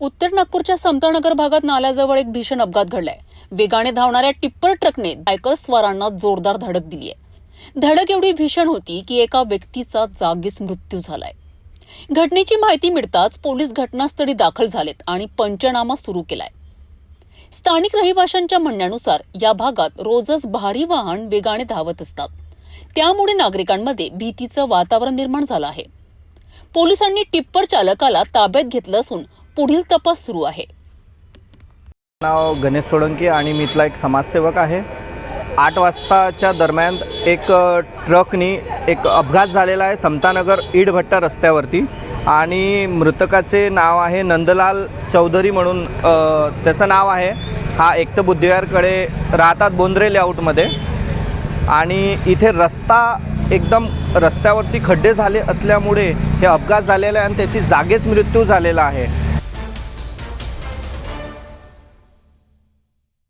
उत्तर नागपूरच्या समतानगर भागात नाल्याजवळ एक भीषण अपघात घडलाय. वेगाने धावणाऱ्या टिप्पर ट्रकने बायकर स्वारांना जोरदार धडक दिलीय. धडक एवढी भीषण होती की एका व्यक्तीचा जागीच मृत्यू झालाय. घटनेची माहिती मिळताच पोलीस घटनास्थळी दाखल झालेत आणि पंचनामा सुरू केलाय. स्थानिक रहिवाशांच्या म्हणण्यानुसार या भागात रोजच भारी वाहन वेगाने धावत असतात. त्यामुळे नागरिकांमध्ये भीतीचं वातावरण निर्माण झालं आहे. पोलिसांनी टिप्पर चालकाला ताब्यात घेतलं असून पुढील तपास सुरू आहे. नाव गणेश सोळंकी आणि मी इथला एक समाजसेवक आहे. आठ वाजताच्या दरम्यान एक ट्रकनी एक अपघात झालेला आहे समतानगर ईडभट्टा रस्त्यावरती आणि मृतकाचे नाव आहे नंदलाल चौधरी म्हणून त्याचं नाव आहे. हा एकतं बुद्धिवारकडे राहतात बोंद्रे लेआउटमध्ये आणि इथे रस्ता एकदम रस्त्यावरती खड्डे झाले असल्यामुळे हे अपघात झालेला आहे आणि त्याची जागेच मृत्यू झालेला आहे.